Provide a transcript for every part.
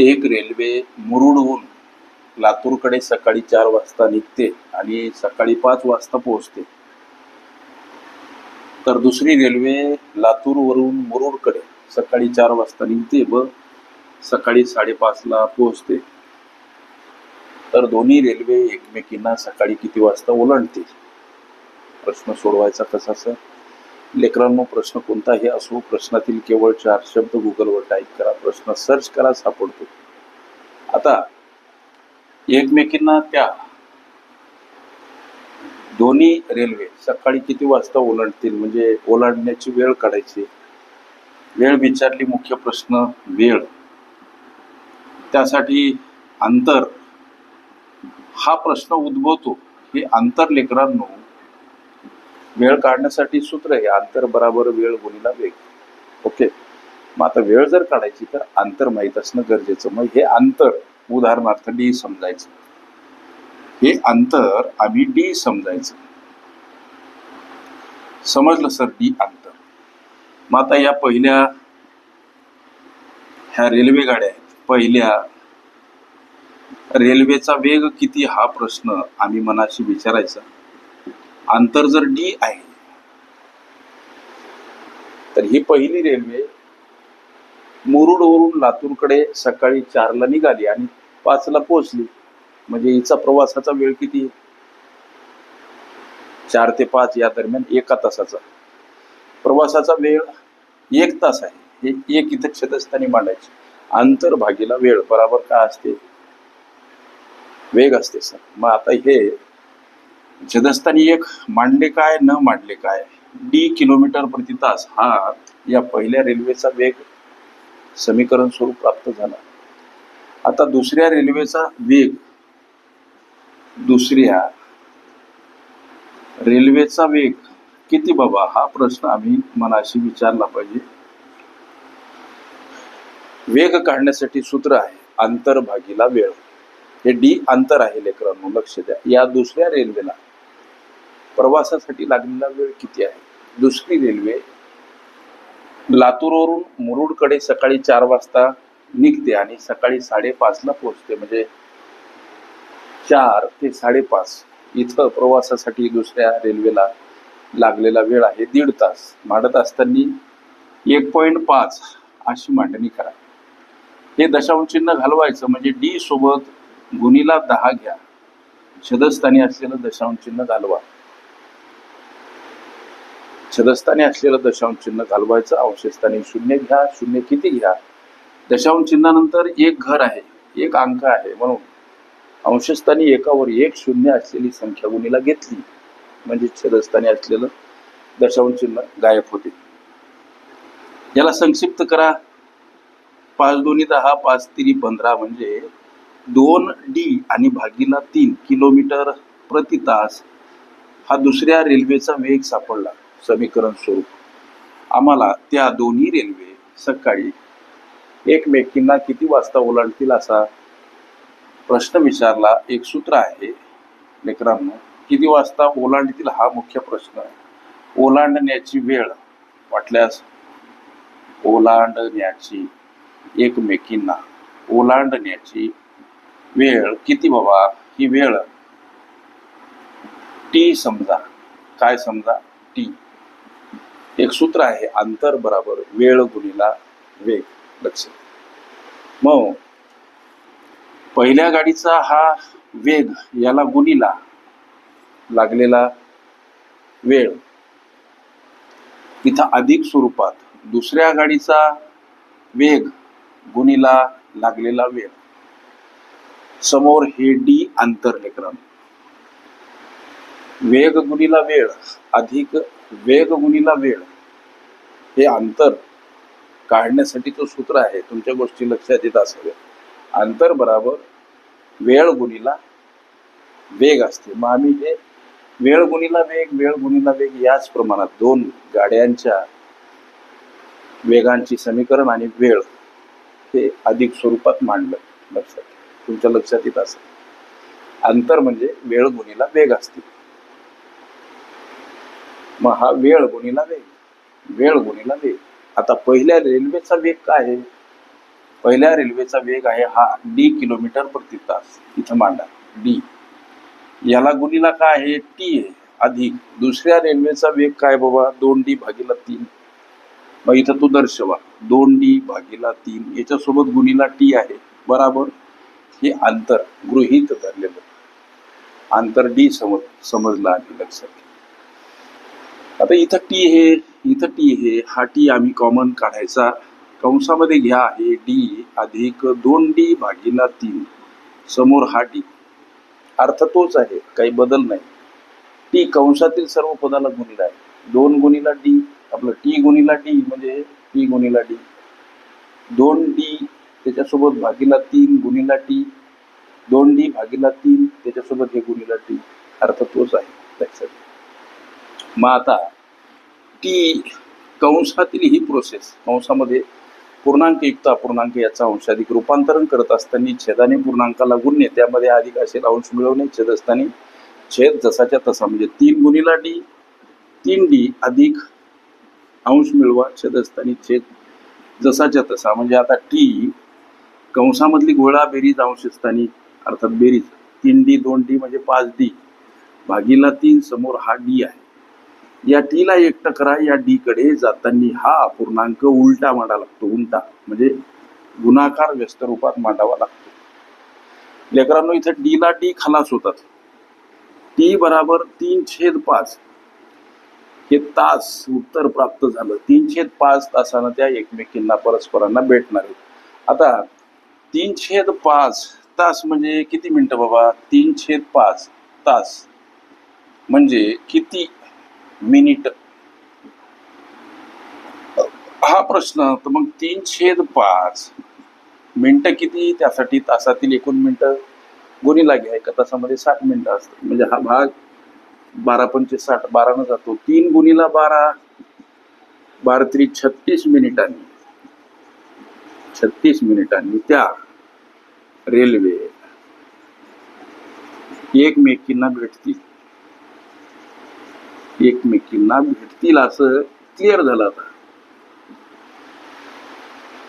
एक रेल्वे मुरुडहून लातूरकडे सकाळी चार वाजता निघते आणि सकाळी पाच वाजता पोहोचते. तर दुसरी रेल्वे लातूरवरून मुरुडकडे सकाळी चार वाजता निघते व सकाळी साडेपाचला पोहोचते. तर दोन्ही रेल्वे एकमेकींना सकाळी किती वाजता ओलांडते प्रश्न सोडवायचा कसा सर? लेकरांनो प्रश्न कोणताही असो प्रश्नातील केवळ चार शब्द गुगलवर टाईप करा. प्रश्न सर्च करा सापडतो. आता एकमेकींना त्या दोन्ही रेल्वे सकाळी किती वाजता ओलांडतील? म्हणजे ओलांडण्याची वेळ काढायची. वेळ विचारली मुख्य प्रश्न वेळ. त्यासाठी अंतर. हा प्रश्न उद्भवतो. हे अंतर लेकरांनो वेळ काढण्यासाठी सूत्र आहे. अंतर बराबर वेळ गुणीला वेग. ओके? मग आता वेळ जर काढायची तर अंतर माहीत असणं गरजेचं. मग हे अंतर उदाहरणार्थ डी समजायचं. हे अंतर आम्ही डी समजायचं. समजलं सर? डी अंतर. मग आता या पहिल्या ह्या रेल्वे गाड्या आहेत. पहिल्या रेल्वेचा वेग किती हा प्रश्न आम्ही मनाशी विचारायचा. अंतर जर डी आहे तर ही पहिली रेल्वे मुरुडवरून लातूरकडे सकाळी चारला निघाली आणि पाचला पोहोचली. म्हणजे हिचा प्रवासाचा वेळ किती चार ते पाच या दरम्यान एका तासाचा. प्रवासाचा वेळ एक तास आहे. हे एक इथं छेदस्थानी मांडायचे. अंतर भागीला वेळ बराबर काय असते? वेग असते सर. मग आता हे छेदस्थानी एक मांडले काय न मांडले काय? डी किलोमीटर प्रति तास हा या पहिल्या रेल्वेचा वेग समीकरण स्वरूप प्राप्त झाला. आता दुसऱ्या रेल्वेचा वेग दुसऱ्या रेल्वेचा वेग किती बाबा? हा प्रश्न आम्ही मनाशी विचारला पाहिजे. वेग काढण्यासाठी सूत्र आहे अंतर भागीला वेळ. हे डी अंतर आहे लेकरांनो लक्ष द्या. या दुसऱ्या रेल्वेला प्रवासासाठी लागलेला वेळ किती आहे? दुसरी रेल्वे लातूरवरून मुरुडकडे सकाळी चार वाजता निघते आणि सकाळी साडेपाचला पोहोचते. म्हणजे चार ते साडेपाच इथं प्रवासासाठी दुसऱ्या रेल्वेला लागलेला वेळ आहे दीड तास. मांडत असताना एक पॉईंट पाच अशी मांडणी करा. हे दशांश चिन्ह घालवायचं म्हणजे डी सोबत गुणीला दहा घ्या. छदस्थानी असलेलं दशांश चिन्ह घालवा. छदस्थानी असलेलं दशांश चिन्ह घालवायचं अवशेषस्थानी शून्य घ्या शून्य किती घ्या? दशांश चिन्हानंतर एक घर आहे एक अंक आहे म्हणून अंशस्थानी एकावर एक शून्य असलेली संख्या गुणीला घेतली. म्हणजे छदस्थानी असलेलं दशांश चिन्ह गायब होते. याला संक्षिप्त करा. पाच दोन्ही दहा पाच तिन्ही पंधरा म्हणजे दोन डी आणि भागीला तीन किलोमीटर प्रति तास हा दुसऱ्या रेल्वेचा वेग सापडला. समीकरण स्वरूप. आम्हाला त्या दोन्ही रेल्वे सकाळी एकमेकींना किती वाजता ओलांडतील असा प्रश्न विचारला एक सूत्र आहे लेकरांनो. किती वाजता ओलांडतील हा मुख्य प्रश्न. आहे ओलांडण्याची वेळ वाटल्यास ओलांडण्याची एकमेकींना ओलांडण्याची वेळ किती बाबा? ही वेळ टी समजा. काय समजा? टी. एक सूत्र आहे अंतर बराबर वेळ गुणीला वेग. लक्ष मग पहिल्या गाडीचा हा वेग याला गुणीला लागलेला वेळ. इथं अधिक स्वरूपात दुसऱ्या गाडीचा वेग गुणीला लागलेला वेळ. समोर हे डी अंतर वेग गुणीला वेळ अधिक वेग गुणीला वेळ. हे अंतर काढण्यासाठी तो सूत्र आहे तुमच्या गोष्टी लक्षात येत असाव्या अंतर बराबर वेळ गुणीला वेग असते. मग आम्ही हे वेळ गुणीला वेग वेळ गुणीला वेग याच प्रमाणात दोन गाड्यांच्या वेगांची समीकरण आणि वेळ हे अधिक स्वरूपात मांडलं लक्षात. तुमच्या लक्षात येत असेल. अंतर म्हणजे वेळ गुणीला वेग असते. मग हा वेळ गुणीला वेग वेळ गुणीला वेग आता पहिल्या रेल्वेचा वेग काय आहे? पहिल्या रेल्वेचा वेग आहे हा डी किलोमीटर प्रति तास. इथं मांडा. डी. याला गुणीला काय आहे? टी आहे. अधिक. दुसऱ्या रेल्वेचा वेग काय बाबा? दोन डी भागीला तीन. मग इथं तू दर्शवा. दोन डी भागीला तीन. याच्यासोबत गुणीला टी आहे. बराबर? हे अंतर गृहीत धरलेलं. अंतर डी समज समजलं आणि लक्षात घ्या आता इथं टी हे इथं टी हे हा टी आम्ही कॉमन काढायचा. कंसामध्ये घ्या आहे डी अधिक दोन डी भागीला तीन. समोर हा डी अर्थ तोच आहे काही बदल नाही. टी कंसातील सर्व पदाला गुणिला आहे. दोन गुणिला डी आपलं टी गुणिला डी म्हणजे टी गुणिला डी. दोन डी त्याच्यासोबत भागीला तीन गुणिला टी. दोन डी भागीला तीन त्याच्यासोबत हे गुणिला टी. अर्थ तोच आहे. लक्षात मग आता टी कंसातील ही प्रोसेस कंसामध्ये पूर्णांक युक्त अपूर्णांक याचा अंशाधिक रूपांतरण करत असताना छेदाने पूर्णांकाला गुणणे त्यामध्ये अधिक असेल अंश मिळवणे छेद असताना छेद जसाच्या तसा. म्हणजे तीन गुणीला डी तीन डी अधिक अंश मिळवा छेद असताना छेद जसाच्या तसा. म्हणजे आता टी कंसामधली गोळा बेरीज अंश असताना अर्थात बेरीज तीन डी दोन डी म्हणजे पाच डी भागीला तीन समोर हा डी आहे. या टीला एकटं करा या डी कडे जाताना हा अपूर्णांक उलटा मांडा लागतो उलटा. म्हणजे गुणाकार व्यस्त रूपात मांडावा लागतो. लेकरांनो इथं डी ला डी खलास होतात. टी बराबर तीन छेद पाच. हे तास उत्तर प्राप्त झालं. तीन छेद पाच तासानं त्या एकमेकींना परस्परांना भेटणार आहेत. आता तीन छेद पाच तास म्हणजे किती मिनिटं बाबा? तीन छेद पाच तास. म्हणजे किती मिनिट. हा प्रश्न तर मग तीन छेद पाच. मिनटं किती? त्यासाठी तासातील एकूण मिनटं गुणीला घ्या. एका तासामध्ये साठ मिनिटं असतात. म्हणजे हा भाग बारा पंचे साठ बारानं जातो. तीन गुणीला बारा. बारा तरी छत्तीस मिनिटांनी. छत्तीस मिनिटांनी त्या रेल्वे एकमेकींना भेटतील. एकमेकींना भेटतील असं क्लिअर झालं आता.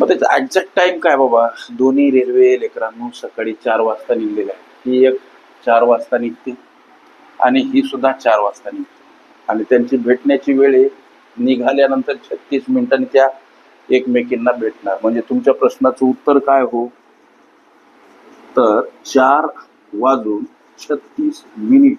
मग त्याचा ऍक्झॅक्ट टाइम काय बाबा? दोन्ही रेल्वे लेकरांनो सकाळी चार वाजता निघलेल्या आहे. ही एक चार वाजता निघते आणि ही सुद्धा चार वाजता निघते. आणि त्यांची भेटण्याची वेळ आहे. निघाल्यानंतर छत्तीस मिनिटांनी त्या एकमेकींना भेटणार. म्हणजे तुमच्या प्रश्नाचं उत्तर काय हो? तर चार वाजून छत्तीस मिनिट.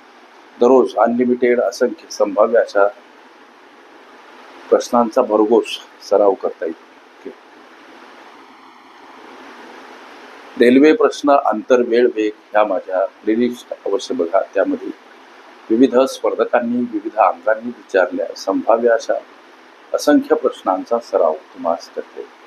दररोज अनलिमिटेड असंख्य संभाव्य अशा प्रश्नांचा भरघोस सराव करता येईल. रेल्वे प्रश्न आंतर वेळ वेग ह्या माझ्या प्लेलिस्ट अवश्य बघा. त्यामध्ये विविध स्पर्धकांनी विविध अंगांनी विचारल्या संभाव्य अशा असंख्य प्रश्नांचा सराव तुम्हाला करते.